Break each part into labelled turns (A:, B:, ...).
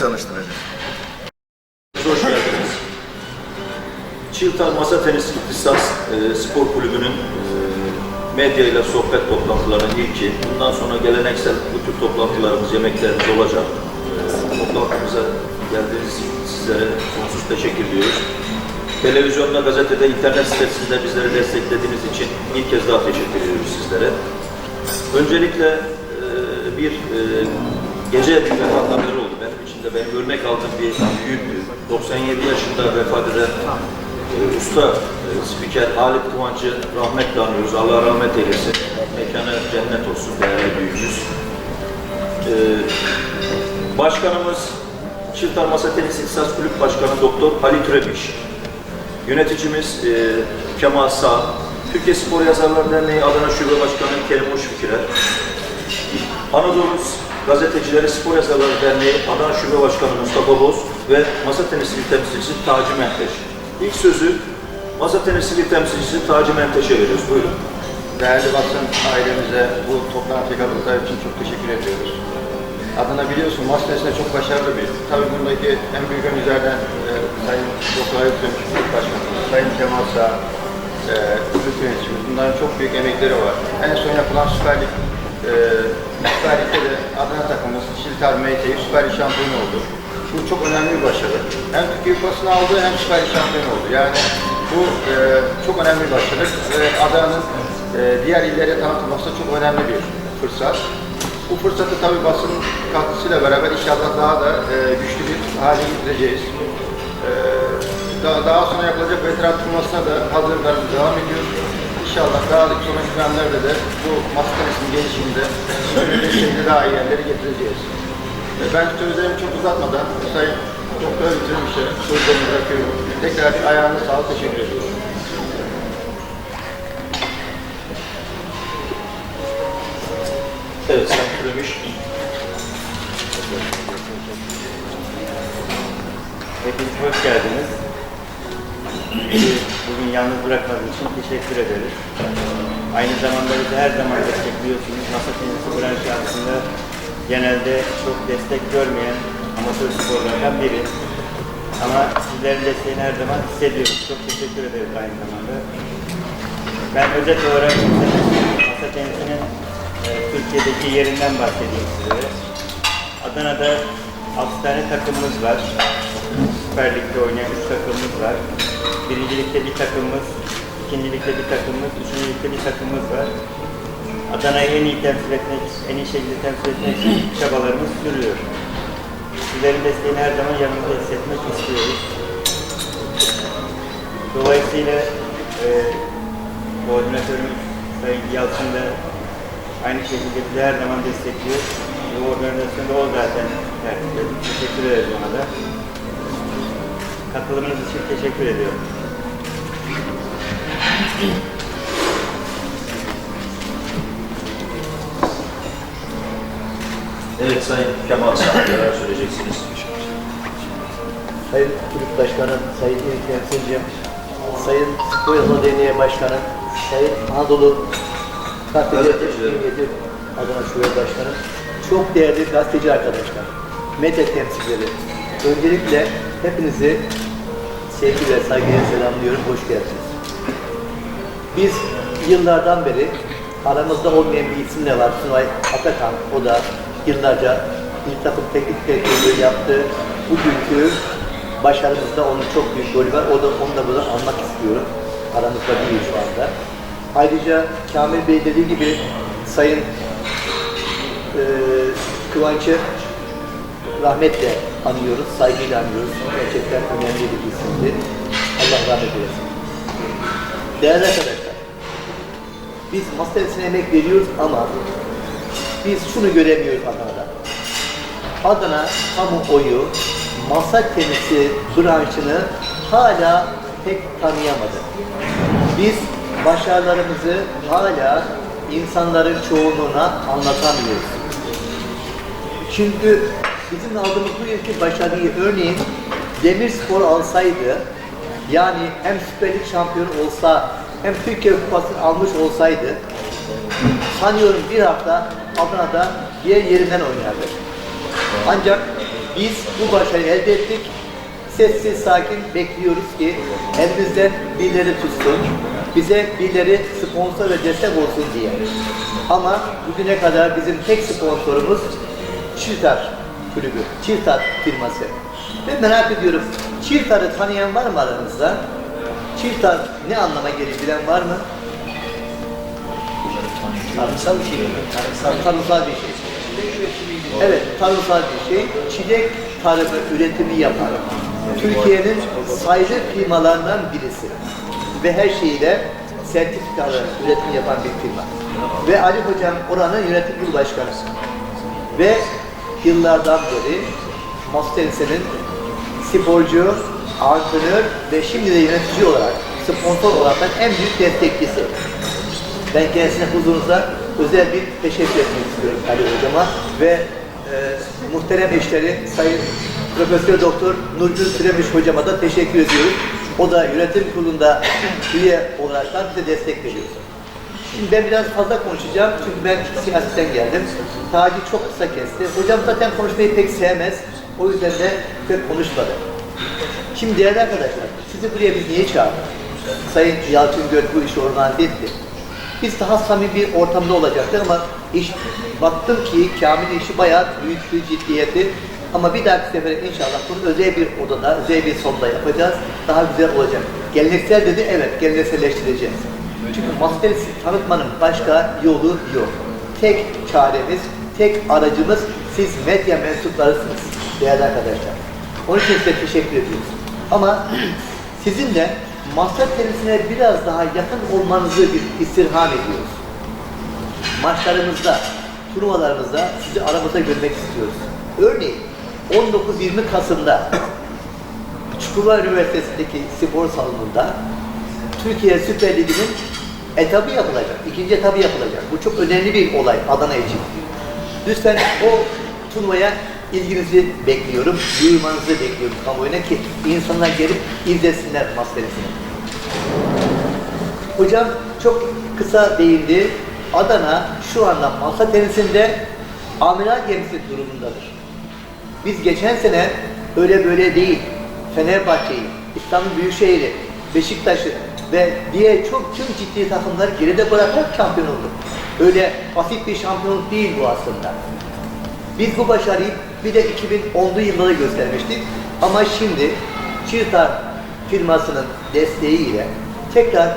A: çalıştıracağız.
B: Hoş geldiniz. Çığtar Masa Tenisi İhtisas e, Spor Kulübü'nün e, medya ile sohbet toplantılarının ilki. Bundan sonra geleneksel bu tür toplantılarımız, yemeklerimiz olacak. E, toplantımıza geldiğiniz sizlere sonsuz teşekkür ediyoruz. Televizyonda, gazetede, internet sitesinde bizleri desteklediğiniz için bir kez daha teşekkür ediyoruz sizlere. Öncelikle e, bir e, gece bir vefat oldu. Benim örnek aldığım bir büyük 97 yaşında vefat eden e, usta e, spiker Halit Kıvanç'ı rahmetle anıyoruz. Allah rahmet eylesin. Mekanı cennet olsun değerli büyüğümüz. E, başkanımız Çiftar Masa Tenis İhtisas Kulüp Başkanı Doktor Ali Türepiş. Yöneticimiz e, Kemal Sağ, Türkiye Spor Yazarlar Derneği Adana Şube Başkanı Kerim Uçfikirer, Anadolu Gazetecileri Spor Yazarları Derneği Adana Şube Başkanı Mustafa Boz ve Masa Tenisi temsilcisi Taci Menteş. İlk sözü Masa Tenisi temsilcisi Taci Menteş'e veriyoruz. Buyurun.
C: Değerli basın ailemize bu toplantıya katıldıkları için çok teşekkür ediyoruz. Adına biliyorsun mas tenisinde çok başarılı bir. Tabii bundaki en büyük öncülerden e, Sayın Doktor Ayıp Dönmüş Başkanımız, Sayın Kemal Sağ, e, kulüp yöneticimiz. Bunların çok büyük emekleri var. En son yapılan Süper Lig, e, Süper Lig'de de Adana takımımız Şiltar MT'yi Süper Lig şampiyonu oldu. Bu çok önemli bir başarı. Hem Türkiye Kupası'nı aldı hem Süper Lig şampiyonu oldu. Yani bu e, çok önemli bir başarı ve Adana'nın e, diğer illere tanıtılması da çok önemli bir fırsat. Bu fırsatı tabii basın katkısıyla beraber inşallah daha da e, güçlü bir hale getireceğiz. E, daha, daha sonra yapılacak veteran turnuvasına da hazırlıklarımız devam ediyor. İnşallah daha sonraki dönemlerde de bu masa tenisinin gelişiminde destekli daha iyi yerlere getireceğiz. Ben sözlerimi çok uzatmadan Sayın Doktor bitirmişe sözlerimi bırakıyorum. Tekrar bir ayağınıza sağlık teşekkür ediyorum.
B: Evet, Sayın Türemiş.
D: Hepiniz hoş geldiniz. Bugün yalnız bırakmadığınız için teşekkür ederiz. Aynı zamanda bizi her zaman destekliyorsunuz. Masa tenisi branşı aslında genelde çok destek görmeyen amatör sporlardan biri. Ama sizlerin desteğini her zaman hissediyoruz. Çok teşekkür ederiz aynı zamanda. Ben özet olarak masa tenisinin e, Türkiye'deki yerinden bahsedeyim size. Adana'da 6 tane takımımız var. Süper Lig'de oynayan 3 takımımız var. Birincilikte bir takımımız, ikincilikte bir takımımız, üçüncülükte bir takımımız var. Adana'yı en iyi temsil etmek, en iyi şekilde temsil etmek için çabalarımız sürüyor. Sizlerin desteğini her zaman yanımızda hissetmek istiyoruz. Dolayısıyla e, koordinatörümüz Sayın Yalçın da aynı şekilde bizi her zaman destekliyor. Bu organizasyonda o zaten tertip. Teşekkür ederiz ona da. Katılımınız için teşekkür ediyorum.
B: Evet, Sayın Kemal Sağ, neler söyleyeceksiniz?
E: Sayın Kulüp Başkanım, Sayın İl Temsilcim, Sayın Spor Derneği Başkanım, Sayın Anadolu Gazeteciler. Cemiyeti Adana Şube Başkanım, çok değerli gazeteci arkadaşlar, medya temsilcileri. Öncelikle hepinizi sevgi ve saygıyla selamlıyorum, hoş geldiniz. Biz yıllardan beri aramızda olmayan bir isim de var. Sunay Atakan. O da yıllarca bir takım teknik direktörlüğü yaptı. Bugünkü başarımızda onun çok büyük rolü var. O da, onu da burada almak istiyorum. Aramızda değil şu anda. Ayrıca Kamil Bey dediği gibi Sayın e, Kıvanç'ı rahmetle anıyoruz, saygıyla anıyoruz. Gerçekten önemli bir isimdi. Allah rahmet eylesin. Değerli arkadaşlar, biz masa tenisine emek veriyoruz ama biz şunu göremiyoruz Adana'da. Adana kamuoyu masa tenisi branşını hala pek tanıyamadı. Biz başarılarımızı hala insanların çoğunluğuna anlatamıyoruz. Çünkü bizim aldığımız bu yılki başarıyı örneğin Demirspor alsaydı yani hem Süper Lig şampiyonu olsa hem Türkiye Kupası'nı almış olsaydı sanıyorum bir hafta Adana'da diğer yerinden oynardı. Ancak biz bu başarıyı elde ettik. Sessiz sakin bekliyoruz ki elimizden birileri tutsun, bize birileri sponsor ve destek olsun diye. Ama bugüne kadar bizim tek sponsorumuz Çiltar Kulübü, Çiltar firması. Ve merak ediyorum, Çiltar'ı tanıyan var mı aranızda? Çiltar ne anlama gelir bilen var mı? Tarımsal bir şey mi? Tarımsal bir şey. Evet, tarımsal bir şey. Çilek tarımı üretimi yapan Türkiye'nin sayılı firmalarından birisi. Ve her şeyiyle sertifikalı üretim yapan bir firma. Ve Ali Hocam oranın yönetim kurulu başkanı. Ve yıllardan beri Mastersen'in sporcu, antrenör ve şimdi de yönetici olarak, sponsor olarak en büyük destekçisi. Ben kendisine huzurunuzda özel bir teşekkür etmek istiyorum Ali Hocama ve e, muhterem eşleri Sayın Profesör Doktor Nurgül Süremiş Hocama da teşekkür ediyorum. O da yönetim kurulunda üye olarak bize destek veriyor. Şimdi ben biraz fazla konuşacağım çünkü ben siyasetten geldim. Taci çok kısa kesti. Hocam zaten konuşmayı pek sevmez. O yüzden de pek konuşmadı. Şimdi değerli arkadaşlar, sizi buraya biz niye çağırdık? Sayın Yalçın Gök bu işi organize etti. Biz daha samimi bir ortamda olacaktık ama iş, baktım ki Kamil'in işi bayağı büyük bir ciddiyeti. Ama bir dahaki sefere inşallah bunu özel bir odada, özel bir sonda yapacağız. Daha güzel olacak. Geleneksel dedi, evet gelenekselleştireceğiz. Çünkü master tanıtmanın başka yolu yok. Tek çaremiz, tek aracımız siz medya mensuplarısınız değerli arkadaşlar. Onun için size teşekkür ediyoruz. Ama sizin de masa tenisine biraz daha yakın olmanızı bir istirham ediyoruz. Maçlarımızda, turnuvalarımızda sizi aramızda görmek istiyoruz. Örneğin 19-20 Kasım'da Çukurova Üniversitesi'ndeki spor salonunda Türkiye Süper Ligi'nin etabı yapılacak, ikinci etabı yapılacak. Bu çok önemli bir olay Adana için. Lütfen o turnuvaya ilginizi bekliyorum, duyurmanızı bekliyorum kamuoyuna ki insanlar gelip izlesinler masteresini. Hocam çok kısa değindi. Adana şu anda masa tenisinde amiral gemisi durumundadır. Biz geçen sene öyle böyle değil, Fenerbahçe'yi, İstanbul Büyükşehir'i, Beşiktaş'ı ve diğer çok tüm ciddi takımları geride bırakarak şampiyon olduk. Öyle basit bir şampiyonluk değil bu aslında. Biz bu başarıyı bir de 2010'lu yıllarda göstermiştik. Ama şimdi Çığtar firmasının desteğiyle tekrar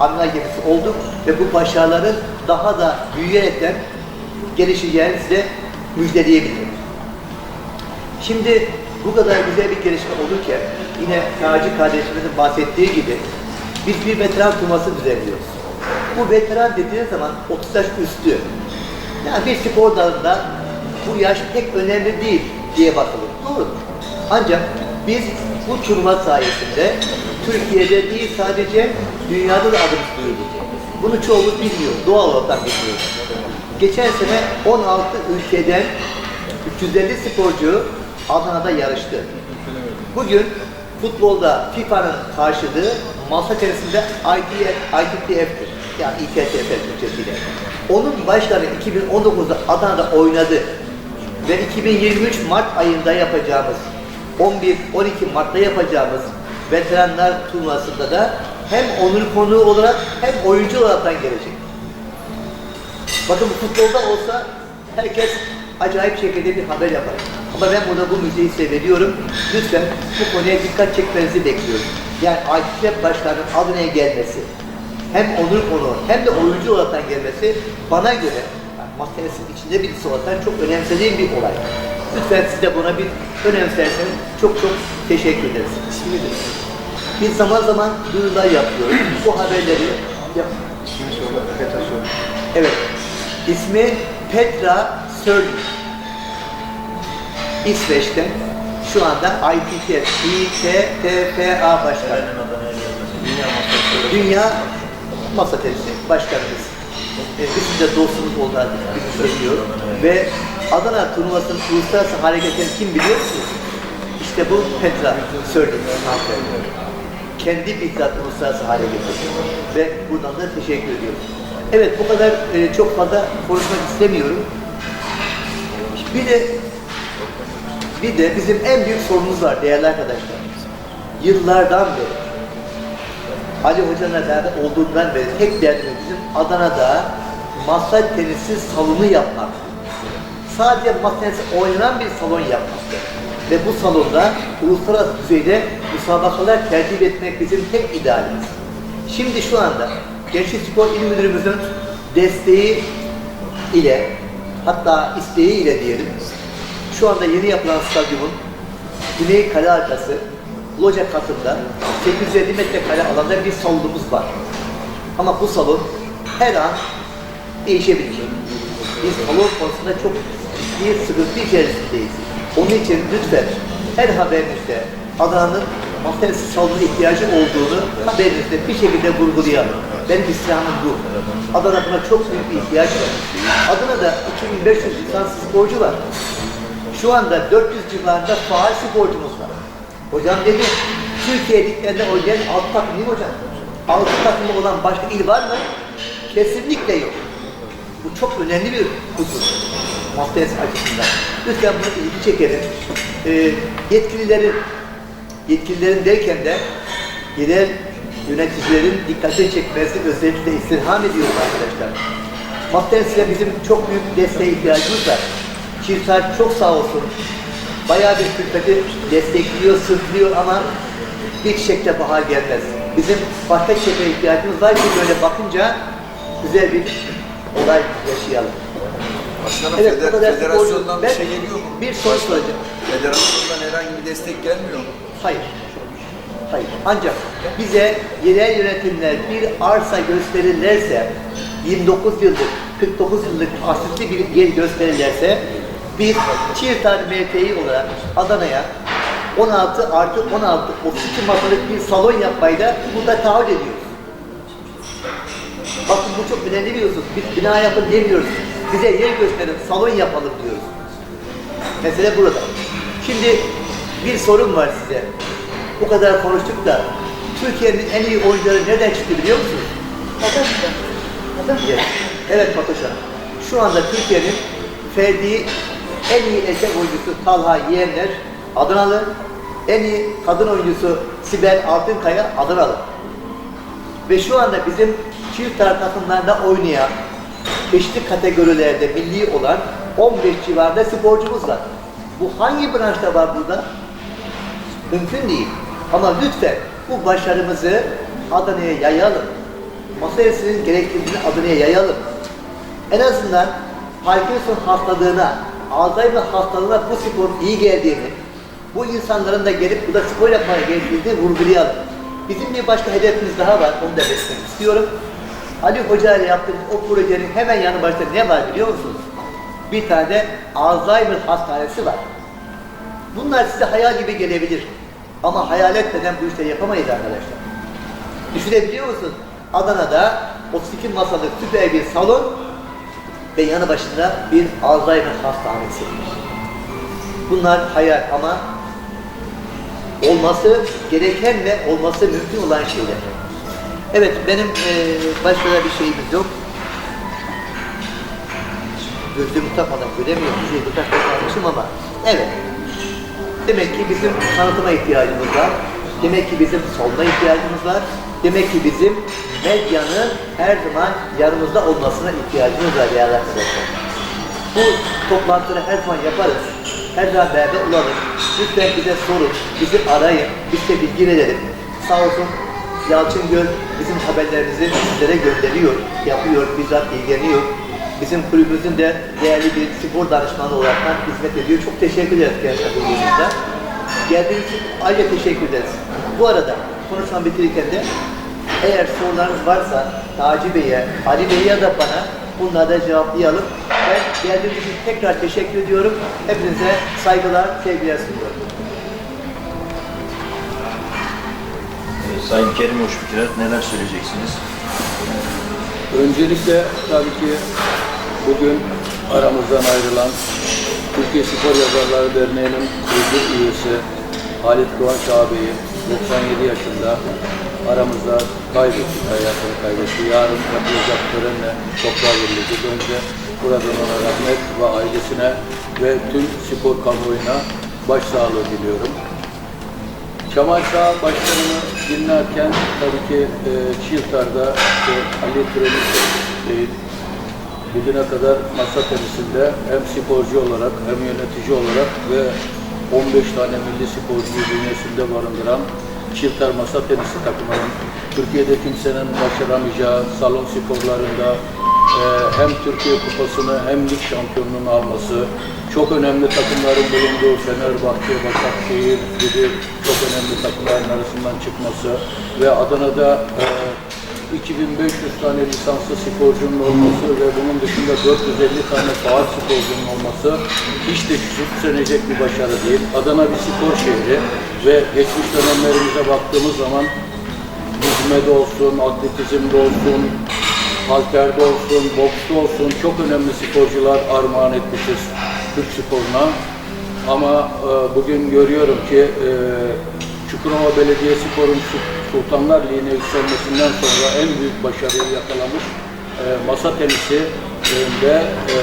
E: amiral gemisi olduk ve bu başarıların daha da büyüyerekten gelişeceğini size müjdeleyebilirim. Şimdi bu kadar güzel bir gelişme olurken yine Taci kardeşimizin bahsettiği gibi biz bir veteran turnuvası düzenliyoruz. Bu veteran dediğiniz zaman 30 yaş üstü. Yani bir spor dalında bu yaş pek önemli değil diye bakılır. Doğrudur. Ancak biz bu turnuva sayesinde Türkiye'de değil sadece dünyada da adımız duyurduk. Bunu çoğumuz bilmiyor. Doğal olarak bilmiyor. Geçen sene 16 ülkeden 350 sporcu Adana'da yarıştı. Bugün futbolda FIFA'nın karşılığı masa tenisinde ITF, ITTF'tir. Yani ITTF Türkçesiyle. Onun başları 2019'da Adana'da oynadı. Ve 2023 Mart ayında yapacağımız 11-12 Mart'ta yapacağımız veteranlar turnuvasında da hem onur konuğu olarak hem oyuncu olarak gelecek. Bakın futbolda olsa herkes acayip şekilde bir haber yapar. Ama ben burada bu müziği size veriyorum. Lütfen bu konuya dikkat çekmenizi bekliyorum. Yani AKP başkanının Adana'ya gelmesi, hem onur konu hem de oyuncu olarak gelmesi bana göre yani makinesinin içinde birisi olarak çok önemsediğim bir olay. Lütfen siz de buna bir önemserseniz çok çok teşekkür ederiz. İsmidir. Biz zaman zaman duyurular yapıyoruz. Bu haberleri yap
C: Şimdi soru, Petra soru.
E: Evet. İsmi Petra Sörling. İsveç'te şu anda ITF, ITTFA başkanı.
B: Dünya
E: masa tenisi başkanımız. E, bizim de dostumuz oldu artık bizi söylüyor. Ve Adana turnuvasının uluslararası hareketini kim biliyor musunuz? İşte bu Petra hanımefendi. Kendi bizzat uluslararası hareketi. Ve buradan da teşekkür ediyorum. Evet bu kadar e, çok fazla konuşmak istemiyorum. Bir de Bir de bizim en büyük sorunumuz var değerli arkadaşlar. Yıllardan beri Ali Hoca'nın beraber olduğundan beri tek derdimiz bizim Adana'da masa tenisi salonu yapmak. Sadece masa tenisi oynanan bir salon yapmaktı. Ve bu salonda uluslararası düzeyde müsabakalar tertip etmek bizim tek idealimiz. Şimdi şu anda Gençlik Spor İl Müdürümüzün desteği ile hatta isteği ile diyelim şu anda yeni yapılan stadyumun Güney Kale arkası Loca katında 850 metrekare alanda bir salonumuz var. Ama bu salon her an değişebilir. Biz salon konusunda çok ciddi sıkıntı içerisindeyiz. Onun için lütfen her haberinizde Adana'nın materyalis salonuna ihtiyacı olduğunu haberinizde bir şekilde vurgulayalım. Benim islamım bu. Adana buna çok büyük bir ihtiyaç var. Adana'da 2500 lisans sporcu var. Şu anda 400 civarında faal sporcumuz var. Hocam dedi, Türkiye liglerinde oynayan alt takım değil mi hocam? Alt takımı olan başka il var mı? Kesinlikle yok. Bu çok önemli bir husus. Mahdiyes açısından. Lütfen bunu ilgi çekelim. Ee, yetkililerin, yetkililerin derken de yerel yöneticilerin dikkatini çekmesi özellikle istirham ediyoruz arkadaşlar. Mahdiyes'e bizim çok büyük desteğe ihtiyacımız var. Çiftler çok sağ olsun. Bayağı bir külfeti destekliyor, sırtlıyor ama bir çiçekte bahar gelmez. Bizim başka çiçeğe ihtiyacımız var ki böyle bakınca güzel bir olay yaşayalım.
A: Başkanım
E: Evet,
A: feder- federasyondan bir şey geliyor mu?
E: Bir soru soracağım.
A: Federasyondan herhangi bir destek gelmiyor mu?
E: Hayır. Hayır. Ancak bize yerel yönetimler bir arsa gösterirlerse 29 yıllık, 49 yıllık asitli bir yer gösterirlerse biz Çiğtar MFİ olarak Adana'ya 16 artı 16 32 masalık bir salon yapmayı da burada taahhüt ediyoruz. Bakın bu çok önemli bir husus. Biz bina yapın demiyoruz. Bize yer gösterin, salon yapalım diyoruz. Mesele burada. Şimdi bir sorum var size. Bu kadar konuştuk da Türkiye'nin en iyi oyuncuları nereden çıktı biliyor musunuz? Evet, evet Hanım. Şu anda Türkiye'nin ferdi en iyi erkek oyuncusu Talha Yeğenler Adanalı. En iyi kadın oyuncusu Sibel Altınkaya Adanalı. Ve şu anda bizim çift taraf takımlarında oynayan çeşitli kategorilerde milli olan 15 civarında sporcumuz var. Bu hangi branşta var burada? Mümkün değil. Ama lütfen bu başarımızı Adana'ya yayalım. Masaresinin gerektirdiğini Adana'ya yayalım. En azından Parkinson hastalığına, Alzheimer hastalığına bu spor iyi geldiğini, bu insanların da gelip burada spor yapmaya geldiğini vurgulayalım. Bizim bir başka hedefimiz daha var, onu da belirtmek istiyorum. Ali Hoca ile yaptığımız o projenin hemen yanı başında ne var biliyor musunuz? Bir tane Alzheimer hastanesi var. Bunlar size hayal gibi gelebilir. Ama hayal etmeden bu işleri yapamayız arkadaşlar. Düşünebiliyor musun? Adana'da 32 masalık süper bir salon ve yanı başında bir Alzheimer hastanesi. Bunlar hayal ama olması gereken ve olması mümkün olan şeyler. Evet, benim eee başka bir şeyimiz yok. Gözlüğümü takmadan göremiyorum. Şey bu takmamışım ama evet. Demek ki bizim tanıtıma ihtiyacımız var. Demek ki bizim soluna ihtiyacımız var. Demek ki bizim medyanın her zaman yanımızda olmasına ihtiyacımız var değerli arkadaşlar. Bu toplantıları her zaman yaparız. Her zaman beraber olalım. Lütfen bize sorun, bizi arayın, biz de bilgi verelim. Sağ olsun Yalçın Göl bizim haberlerimizi sizlere gönderiyor, yapıyor, bizzat ilgileniyor. Bizim kulübümüzün de değerli bir spor danışmanı olarak hizmet ediyor. Çok teşekkür ederiz kendisine bu. Geldiğiniz için ayrıca teşekkür ederiz. Bu arada konuşmamı bitirirken de eğer sorularınız varsa Taci Bey'e, Ali Bey'e ya da bana bunları da cevaplayalım. Ben geldiğiniz için tekrar teşekkür ediyorum. Hepinize saygılar, sevgiler sunuyorum.
B: Ee, Sayın Kerim Hoşbükürer neler söyleyeceksiniz?
F: Öncelikle tabii ki bugün aramızdan ayrılan Türkiye Spor Yazarları Derneği'nin kurucu üyesi Halit Kıvanç ağabeyi 97 yaşında aramızda kaybetti, hayatını kaybetti. Yarın yapılacak törenle toprağa verilecek. Önce buradan ona rahmet ve ailesine ve tüm spor kamuoyuna başsağlığı diliyorum. Kemal Sağ Başkanı'nı dinlerken tabii ki e, Çiltar'da işte Ali Türel'in e, bugüne kadar masa tenisinde hem sporcu olarak hem yönetici olarak ve 15 tane milli sporcuyu bünyesinde barındıran Çiltar Masa Tenisi takımının Türkiye'de kimsenin başaramayacağı salon sporlarında e, hem Türkiye Kupası'nı hem lig şampiyonluğunu alması, çok önemli takımların bulunduğu Fenerbahçe, Başakşehir gibi çok önemli takımların arasından çıkması ve Adana'da e, 2500 tane lisanslı sporcunun olması ve bunun dışında 450 tane faal sporcunun olması hiç de küçümsenecek bir başarı değil. Adana bir spor şehri ve geçmiş dönemlerimize baktığımız zaman yüzmede olsun, atletizmde olsun, halterde olsun, boksta olsun çok önemli sporcular armağan etmişiz Türk sporuna. Ama e, bugün görüyorum ki e, Çukurova Belediyespor'un Su- Sultanlar Ligi'ne yükselmesinden sonra en büyük başarıyı yakalamış e, masa tenisi e, ve e,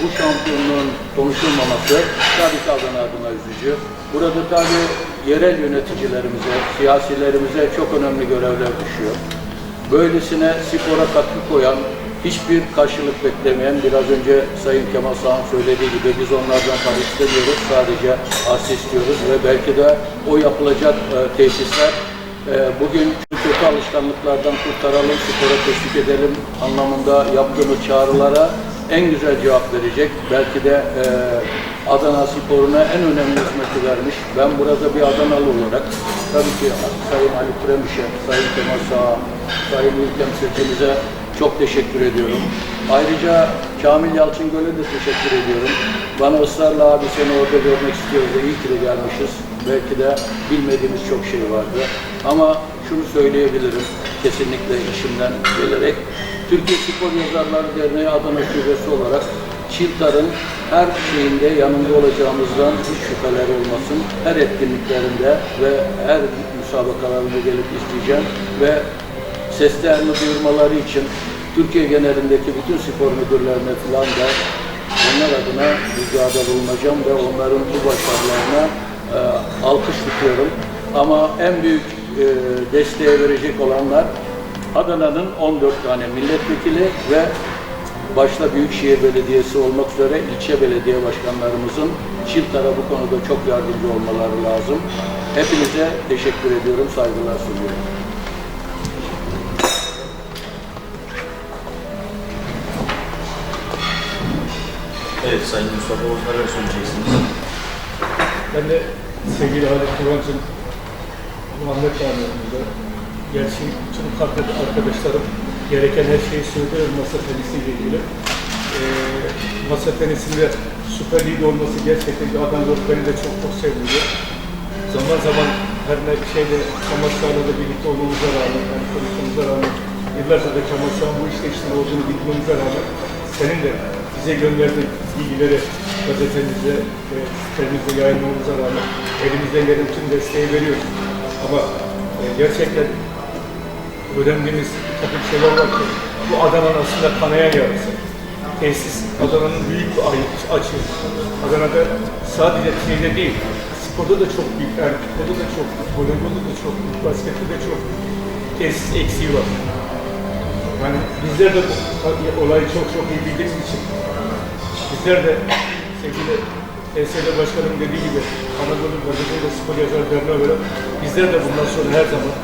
F: bu şampiyonluğun konuşulmaması tabii ki Adana adına üzücü. Burada tabii yerel yöneticilerimize, siyasilerimize çok önemli görevler düşüyor. Böylesine spora katkı koyan, hiçbir karşılık beklemeyen, biraz önce Sayın Kemal Sağ'ın söylediği gibi biz onlardan para istemiyoruz, sadece arsa istiyoruz ve belki de o yapılacak e, tesisler bugün kötü alışkanlıklardan kurtaralım, spora teşvik edelim anlamında yaptığımız çağrılara en güzel cevap verecek. Belki de e, Adana sporuna en önemli hizmeti vermiş. Ben burada bir Adanalı olarak tabii ki Sayın Ali Premiş'e, Sayın Kemal Sağ, Sayın İl Temsilcimize çok teşekkür ediyorum. Ayrıca Kamil Yalçıngöl'e de teşekkür ediyorum. Bana ısrarla abi seni orada görmek istiyoruz iyi ki de gelmişiz. Belki de bilmediğimiz çok şey vardı. Ama şunu söyleyebilirim kesinlikle işimden gelerek. Türkiye Spor Yazarları Derneği Adana Şubesi olarak Çiltar'ın her şeyinde yanında olacağımızdan hiç şüpheler olmasın. Her etkinliklerinde ve her müsabakalarında gelip izleyeceğim ve seslerini duyurmaları için Türkiye genelindeki bütün spor müdürlerine falan da onlar adına ricada bulunacağım ve onların bu başarılarına e, alkış tutuyorum. Ama en büyük e, desteğe verecek olanlar Adana'nın 14 tane milletvekili ve başta Büyükşehir Belediyesi olmak üzere ilçe belediye başkanlarımızın Çiltar'a bu konuda çok yardımcı olmaları lazım. Hepinize teşekkür ediyorum, saygılar sunuyorum.
B: Evet Sayın Mustafa neler söyleyeceksiniz?
G: Ben de sevgili Halit Kıvancı'nın Muhammed Tanrı'mızda gerçi tüm arkadaş- arkadaşlarım gereken her şeyi söylüyor masa tenisiyle ilgili. Ee, masa tenisinde Süper Lig olması gerçekten bir adam yok. Beni de çok çok sevdiriyor. Zaman zaman her ne şeyde Kemal Sağ'la da birlikte olmamıza rağmen, yani konuşmamıza rağmen, yıllarca da Kemal Sağ'ın bu işte içinde olduğunu bilmemize rağmen senin de bize gönderdiğin bilgileri gazetemizde ve sitenizde yayınlamamıza rağmen elimizden gelen tüm desteği veriyoruz. Ama e, gerçekten öğrendiğimiz takım şeyler var ki bu Adana'nın aslında kanayan yarası. Tesis Adana'nın büyük bir ayı- açı. Adana'da sadece şeyde değil, sporda da çok büyük, futbolda da çok büyük, voleybolda da çok büyük, baskette de çok büyük tesis eksiği var. Yani bizler de bu olayı çok çok iyi bildiğimiz için bizler de sevgili TSD Başkanım dediği gibi Anadolu Gazete ve Spor Yazar Derneği olarak bizler de bundan sonra her zaman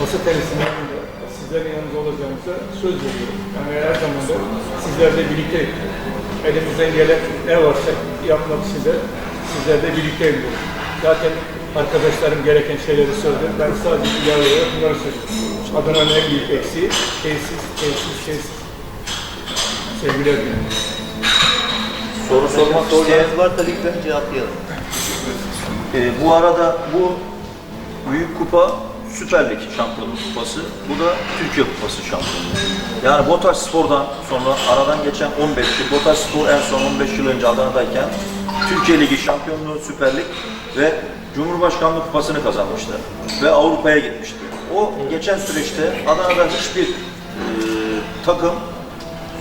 G: masa tenisinin yanında sizlerin yanınızda olacağımıza söz veriyorum. Yani her zaman da sizlerle birlikte elimizden gelen ne varsa yapmak de sizlerle birlikteyim diyorum. Zaten arkadaşlarım gereken şeyleri söyledi. Ben sadece ilave olarak bunları söylüyorum. Adana'nın en büyük eksiği tesis, tesis, tesis. Sevgiler diliyorum.
B: Soru sormak
E: Sorularınız varsa lütfen cevaplayalım.
B: Ee, bu arada bu Büyük Kupa Süper Lig Şampiyonluk Kupası, bu da Türkiye Kupası Şampiyonluğu. Yani Botaş Spor'dan sonra aradan geçen 15 yıl, Botaş Spor en son 15 yıl önce Adana'dayken Türkiye Ligi Şampiyonluğu Süper Lig ve Cumhurbaşkanlığı Kupası'nı kazanmıştı ve Avrupa'ya gitmişti. O geçen süreçte Adana'da hiçbir e, takım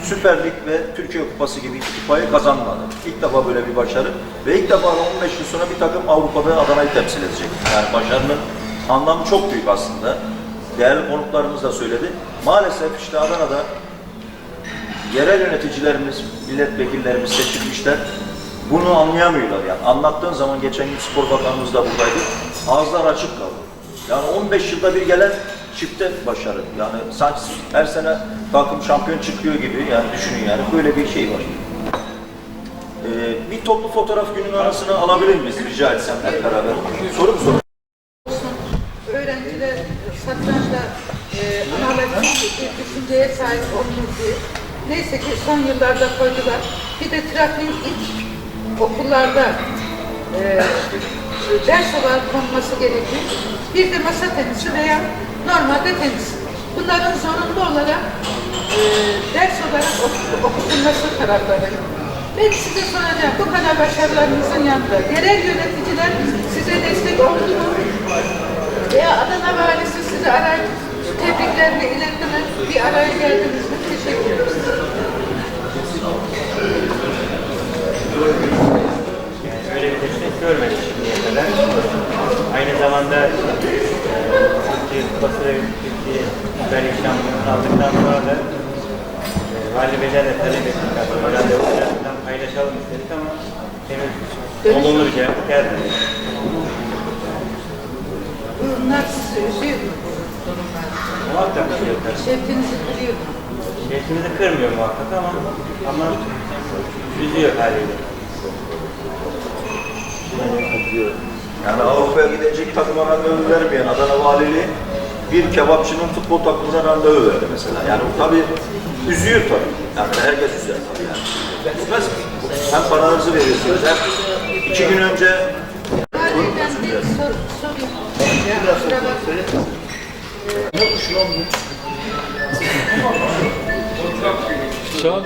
B: Süper Lig ve Türkiye Kupası gibi kupayı kazanmadı. İlk defa böyle bir başarı ve ilk defa da 15 yıl sonra bir takım Avrupa'da Adana'yı temsil edecek. Yani başarının anlamı çok büyük aslında. Değerli konuklarımız da söyledi. Maalesef işte Adana'da yerel yöneticilerimiz, milletvekillerimiz seçilmişler. Bunu anlayamıyorlar yani. Anlattığın zaman geçen gün spor bakanımız da buradaydı. Ağızlar açık kaldı. Yani 15 yılda bir gelen çifte başarı. Yani sanki her sene takım şampiyon çıkıyor gibi yani düşünün yani böyle bir şey var. Ee, bir toplu fotoğraf günün arasına alabilir miyiz rica etsem hep beraber? Soru mu soru?
H: öğrenciler satrançla e, analar bir düşünceye sahip olmuyor diye. Neyse ki son yıllarda koydular. Bir de trafiğin ilk okullarda e, ders olarak konması gerekiyor. Bir de masa tenisi veya normalde tenis. Bunların zorunlu olarak e, ders olarak oku- okutulması taraftarıyım. Ben size soracağım, bu kadar başarılarınızın yanında yerel yöneticiler size destek oldu mu? Veya Adana Valisi sizi arayıp tebriklerini iletti mi? Bir araya geldiniz mi? Teşekkür ederiz.
D: Görmedik şimdiye kadar. Aynı zamanda e, Türkiye Kupası ve Türkiye Süper Lig şampiyonluğunu aldıktan sonra da e, Vali Beyler de talep ettik. Aslında randevu birazdan paylaşalım istedik ama henüz olumlu bir cevap gelmedi.
H: Bunlar sizi üzüyor mu?
D: Muhakkak bir şey yok.
H: Şevkinizi kırıyor mu?
D: Şevkimizi kırmıyor muhakkak ama ama üzüyor haliyle.
B: Yani Avrupa'ya gidecek takıma randevu vermeyen Adana Valiliği bir kebapçının futbol takımına randevu verdi mesela. Yani bu tabii üzüyor tabii. Yani herkes üzer tabii yani. Mi? Hem paranızı veriyorsunuz hem iki gün önce
H: Validen bir sor, sorayım. Ya, kusura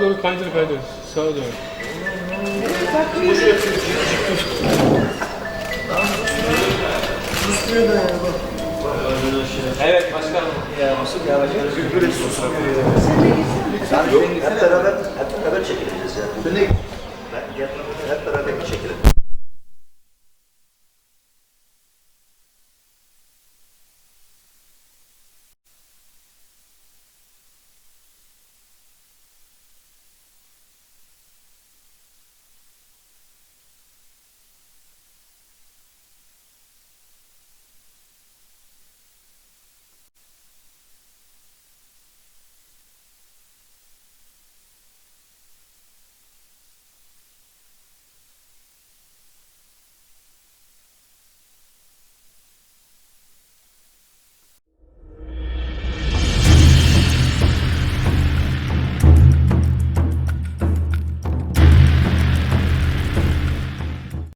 G: Sağa doğru kaydır kaydır. Sağa doğru.
B: Evet başkanım. Ya nasıl ya başkanım? Gülgül istiyorsun. Yani yok hep beraber hep beraber çekileceğiz yani. Ben hep beraber çekilelim.